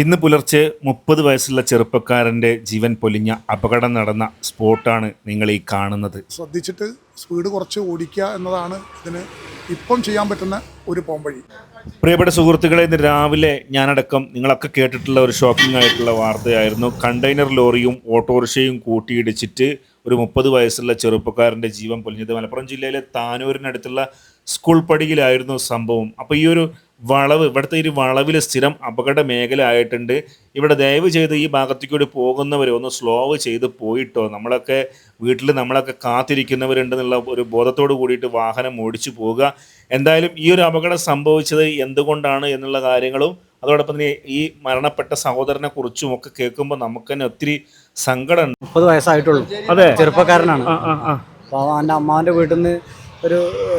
ഇന്ന് പുലർച്ചെ മുപ്പത് വയസ്സുള്ള ചെറുപ്പക്കാരന്റെ ജീവൻ പൊലിഞ്ഞ അപകടം നടന്ന സ്പോട്ടാണ് നിങ്ങൾ ഈ കാണുന്നത്. ശ്രദ്ധിച്ചിട്ട് സ്പീഡ് കുറച്ച് ഓടിക്കുക എന്നതാണ് ഇതിന് ഇപ്പം ചെയ്യാൻ പറ്റുന്ന ഒരു പോംവഴി പ്രിയപ്പെട്ട സുഹൃത്തുക്കളെ ഇന്ന് രാവിലെ ഞാനടക്കം നിങ്ങളൊക്കെ കേട്ടിട്ടുള്ള ഒരു ഷോക്കിംഗ് ആയിട്ടുള്ള വാർത്തയായിരുന്നു. കണ്ടെയ്നർ ലോറിയും ഓട്ടോറിക്ഷയും കൂട്ടിയിടിച്ചിട്ട് ഒരു മുപ്പത് വയസ്സുള്ള ചെറുപ്പക്കാരന്റെ ജീവൻ പൊലിഞ്ഞത്. മലപ്പുറം ജില്ലയിലെ താനൂരിനടുത്തുള്ള സ്കൂൾ പടിയിലായിരുന്നു സംഭവം. അപ്പോൾ ഈ ഒരു വളവ് ഇവിടുത്തെ ഒരു വളവിൽ സ്ഥിരം അപകട മേഖല ആയിട്ടുണ്ട് ഇവിടെ ദയവ് ചെയ്ത് ഈ ഭാഗത്തേക്കൂടി പോകുന്നവർ ഒന്ന് സ്ലോ ചെയ്ത് പോയിട്ടോ. നമ്മളൊക്കെ വീട്ടിൽ നമ്മളൊക്കെ കാത്തിരിക്കുന്നവരുണ്ടെന്നുള്ള ഒരു ബോധത്തോട് കൂടിയിട്ട് വാഹനം ഓടിച്ചു പോവുക. എന്തായാലും ഈ ഒരു അപകടം സംഭവിച്ചത് എന്തുകൊണ്ടാണ് എന്നുള്ള കാര്യങ്ങളും അതോടൊപ്പം തന്നെ ഈ മരണപ്പെട്ട സഹോദരനെ കുറിച്ചും ഒക്കെ കേൾക്കുമ്പോൾ നമുക്ക് തന്നെ ഒത്തിരി സങ്കടം. മുപ്പത് വയസ്സായിട്ടുള്ളൂ. അതെ. ചെറുപ്പക്കാരനാണ്. അപ്പോൾ അവന്റെ അമ്മാവന്റെ വീട്ടിൽ നിന്ന് ഒരു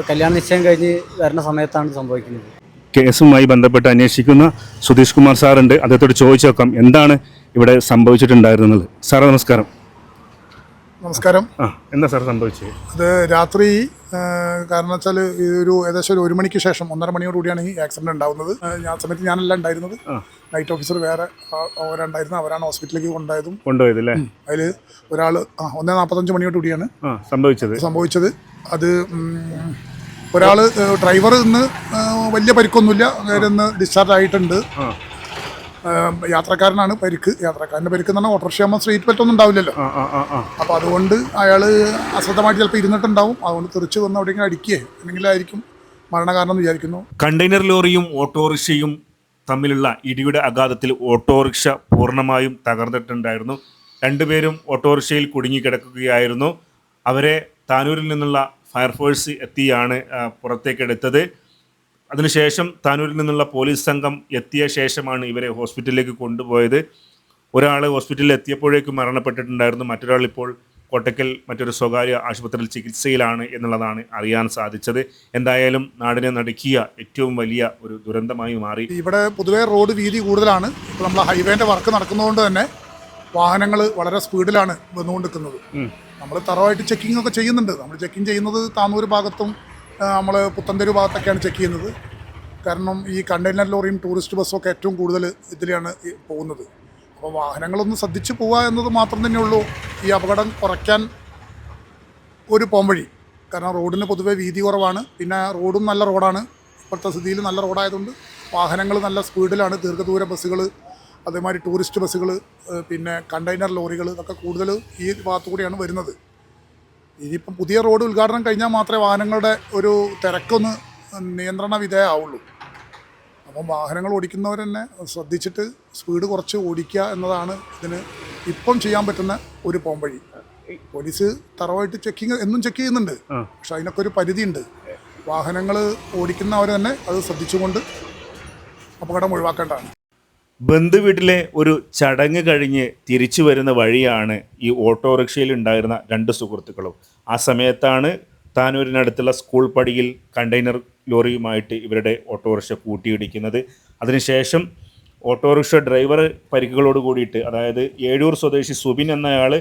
കല്യാണ നിശ്ചയം കഴിഞ്ഞ് വരുന്ന സമയത്താണ് സംഭവിക്കുന്നത്. കേസുമായി ബന്ധപ്പെട്ട് അന്വേഷിക്കുന്ന സുധീഷ് കുമാർ സാറുണ്ട്. അദ്ദേഹത്തോട് ചോദിച്ചു നോക്കാം എന്താണ് ഇവിടെ സംഭവിച്ചിട്ടുണ്ടായിരുന്നത്? സാറേ നമസ്കാരം. നമസ്കാരം. ആ എന്താ സാർ സംഭവിച്ചത്? അത് രാത്രി കാരണം വെച്ചാൽ ഒരു ഏകദേശം ഒരു ഒരു മണിക്ക് ശേഷം ഒന്നര മണിയോട് കൂടിയാണ് ഈ ആക്സിഡന്റ് ഉണ്ടാകുന്നത് ഞാൻ സമയത്ത് ഞാനല്ല ഉണ്ടായിരുന്നത്. നൈറ്റ് ഓഫീസർ വേറെ അവരുണ്ടായിരുന്നു. അവരാണ് ഹോസ്പിറ്റലിലേക്ക് കൊണ്ടുപോയതും. കൊണ്ടുപോയത് അല്ലേ? അതിൽ ഒരാൾ ഒന്നേ നാൽപ്പത്തഞ്ച് മണിയോട് കൂടിയാണ് സംഭവിച്ചത്. സംഭവിച്ചത്. അത് ഒരാൾ ഡ്രൈവർ ഇന്ന് വലിയ പരിക്കൊന്നുമില്ല. നേരെ ഒന്ന് ഡിസ്ചാർജ് ആയിട്ടുണ്ട്. യാത്രക്കാരനാണ് പരിക്ക് യാത്രക്കാരന്റെ പരിക്ക് എന്ന് പറഞ്ഞാൽ ഓട്ടോറിക്ഷ ആകുമ്പോൾ സ്ട്രീറ്റ് ബെൽറ്റ് ഒന്നും ഉണ്ടാവില്ലല്ലോ. അപ്പോൾ അതുകൊണ്ട് അയാൾ അശ്രദ്ധമായിട്ട് ചിലപ്പോൾ ഇരുന്നിട്ടുണ്ടാവും. അതുകൊണ്ട് തെറിച്ച് വന്ന് എവിടെയെങ്കിലും അല്ലെങ്കിൽ ആയിരിക്കും. മരണകാരണം എന്ന് വിചാരിക്കുന്നു. കണ്ടെയ്നർ ലോറിയും ഓട്ടോറിക്ഷയും തമ്മിലുള്ള ഇടിയുടെ അഗാധത്തിൽ ഓട്ടോറിക്ഷ പൂർണമായും തകർന്നിട്ടുണ്ടായിരുന്നു. രണ്ടുപേരും ഓട്ടോറിക്ഷയിൽ കുടുങ്ങിക്കിടക്കുകയായിരുന്നു അവരെ താനൂരിൽ നിന്നുള്ള ഫയർഫോഴ്സ് എത്തിയാണ് പുറത്തേക്കെടുത്തത് അതിനുശേഷം താനൂരിൽ നിന്നുള്ള പോലീസ് സംഘം എത്തിയ ശേഷമാണ് ഇവരെ ഹോസ്പിറ്റലിലേക്ക് കൊണ്ടുപോയത്. ഒരാൾ ഹോസ്പിറ്റലിൽ എത്തിയപ്പോഴേക്കും മരണപ്പെട്ടിട്ടുണ്ടായിരുന്നു. മറ്റൊരാൾ ഇപ്പോൾ കോട്ടക്കൽ മറ്റൊരു സ്വകാര്യ ആശുപത്രിയിൽ ചികിത്സയിലാണ് എന്നുള്ളതാണ് അറിയാൻ സാധിച്ചത്. എന്തായാലും നാടിനെ നടുക്കിയ ഏറ്റവും വലിയ ഒരു ദുരന്തമായി മാറി. ഇവിടെ പൊതുവേ റോഡ് വീതി കൂടുതലാണ്. ഇപ്പോൾ നമ്മൾ ഹൈവേന്റെ വർക്ക് നടക്കുന്നതുകൊണ്ട് തന്നെ വാഹനങ്ങൾ വളരെ സ്പീഡിലാണ് വന്നുകൊണ്ടിരിക്കുന്നത്. നമ്മൾ തറവായിട്ട് ചെക്കിംഗ് ഒക്കെ ചെയ്യുന്നുണ്ട്. നമ്മൾ ചെക്കിംഗ് ചെയ്യുന്നത് താന്നൂർ ഭാഗത്തും നമ്മൾ പുത്തൻതെരു ഭാഗത്തൊക്കെയാണ് ചെക്ക് ചെയ്യുന്നത്. കാരണം ഈ കണ്ടെയ്നർ ലോറിയും ടൂറിസ്റ്റ് ബസ്സും ഒക്കെ ഏറ്റവും കൂടുതൽ ഇതിലാണ് പോകുന്നത്. അപ്പോൾ വാഹനങ്ങളൊന്ന് ശ്രദ്ധിച്ച് പോവുക എന്നത് മാത്രം തന്നെയുള്ളൂ ഈ അപകടം കുറയ്ക്കാൻ ഒരു പോംവഴി കാരണം റോഡിന് പൊതുവേ വീതി കുറവാണ്. പിന്നെ റോഡും നല്ല റോഡാണ്. ഇപ്പോഴത്തെ സ്ഥിതിയിൽ നല്ല റോഡായതുകൊണ്ട് വാഹനങ്ങൾ നല്ല സ്പീഡിലാണ്. ദീർഘദൂര ബസ്സുകൾ അതേമാതിരി ടൂറിസ്റ്റ് ബസ്സുകൾ പിന്നെ കണ്ടെയ്നർ ലോറികൾ ഇതൊക്കെ കൂടുതൽ ഈ ഭാഗത്തു കൂടിയാണ് വരുന്നത്. ഇനിയിപ്പം പുതിയ റോഡ് ഉദ്ഘാടനം കഴിഞ്ഞാൽ മാത്രമേ വാഹനങ്ങളുടെ ഒരു തിരക്കൊന്ന് നിയന്ത്രണ വിധേയമാവുള്ളൂ അപ്പം വാഹനങ്ങൾ ഓടിക്കുന്നവർ തന്നെ ശ്രദ്ധിച്ചിട്ട് സ്പീഡ് കുറച്ച് ഓടിക്കുക എന്നതാണ് ഇതിന് ഇപ്പം ചെയ്യാൻ പറ്റുന്ന ഒരു പോംവഴി പോലീസ് തറവായിട്ട് ചെക്കിങ് എന്നും ചെക്ക് ചെയ്യുന്നുണ്ട്. പക്ഷെ അതിനൊക്കെ ഒരു പരിധിയുണ്ട്. വാഹനങ്ങൾ ഓടിക്കുന്നവർ തന്നെ അത് ശ്രദ്ധിച്ചുകൊണ്ട് അപകടം ഒഴിവാക്കേണ്ടതാണ്. ബന്ധുവീട്ടിലെ ഒരു ചടങ്ങ് കഴിഞ്ഞ് തിരിച്ചു വരുന്ന വഴിയാണ് ഈ ഓട്ടോറിക്ഷയിൽ ഉണ്ടായിരുന്ന രണ്ട് സുഹൃത്തുക്കളും. ആ സമയത്താണ് താനൂരിനടുത്തുള്ള സ്കൂൾ പടിയിൽ കണ്ടെയ്നർ ലോറിയുമായിട്ട് ഇവരുടെ ഓട്ടോറിക്ഷ കൂട്ടിയിടിക്കുന്നത്. അതിനുശേഷം ഓട്ടോറിക്ഷ ഡ്രൈവർ പരിക്കുകളോട് കൂടിയിട്ട് അതായത് ഏഴൂർ സ്വദേശി സുബിൻ എന്നയാൾ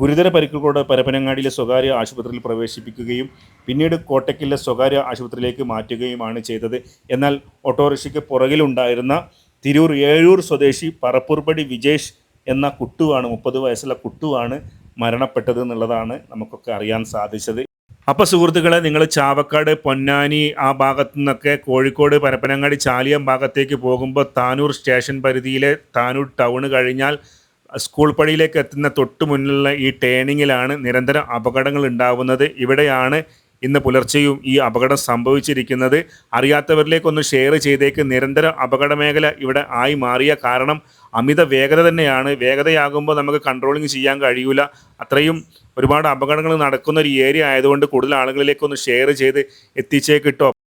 ഗുരുതര പരിക്കുകളോട് പരപ്പനങ്ങാടിയിലെ സ്വകാര്യ ആശുപത്രിയിൽ പ്രവേശിപ്പിക്കുകയും പിന്നീട് കോട്ടയ്ക്കിലെ സ്വകാര്യ ആശുപത്രിയിലേക്ക് മാറ്റുകയുമാണ് ചെയ്തത്. എന്നാൽ ഓട്ടോറിക്ഷയ്ക്ക് പുറകിലുണ്ടായിരുന്ന തിരൂർ ഏഴൂർ സ്വദേശി പറപ്പൂർപടി വിജേഷ് എന്ന കുട്ടുവാണ് മുപ്പത് വയസ്സുള്ള കുട്ടുവാണ് മരണപ്പെട്ടത് എന്നുള്ളതാണ് നമുക്കൊക്കെ അറിയാൻ സാധിച്ചത്. അപ്പോൾ സുഹൃത്തുക്കളെ നിങ്ങൾ ചാവക്കാട് പൊന്നാനി ആ ഭാഗത്തു നിന്നൊക്കെ കോഴിക്കോട് പരപ്പനങ്ങാടി ചാലിയം ഭാഗത്തേക്ക് പോകുമ്പോൾ താനൂർ സ്റ്റേഷൻ പരിധിയിലെ താനൂർ ടൗണ് കഴിഞ്ഞാൽ സ്കൂൾ പടിയിലേക്ക് എത്തുന്ന തൊട്ട് മുന്നിലുള്ള ഈ ടേണിങ്ങിലാണ് നിരന്തരം അപകടങ്ങൾ ഉണ്ടാവുന്നത്. ഇവിടെയാണ് ഇന്ന് പുലർച്ചെയും ഈ അപകടം സംഭവിച്ചിരിക്കുന്നത് അറിയാത്തവരിലേക്കൊന്ന് ഷെയർ ചെയ്തേക്ക്. നിരന്തര അപകട മേഖല ഇവിടെ ആയി മാറിയ കാരണം അമിത വേഗത തന്നെയാണ്. വേഗതയാകുമ്പോൾ നമുക്ക് കൺട്രോളിങ് ചെയ്യാൻ കഴിയൂല. അത്രയും ഒരുപാട് അപകടങ്ങൾ നടക്കുന്ന ഒരു ഏരിയ ആയതുകൊണ്ട് കൂടുതൽ ആളുകളിലേക്കൊന്ന് ഷെയർ ചെയ്ത് എത്തിച്ചേക്കിട്ടോ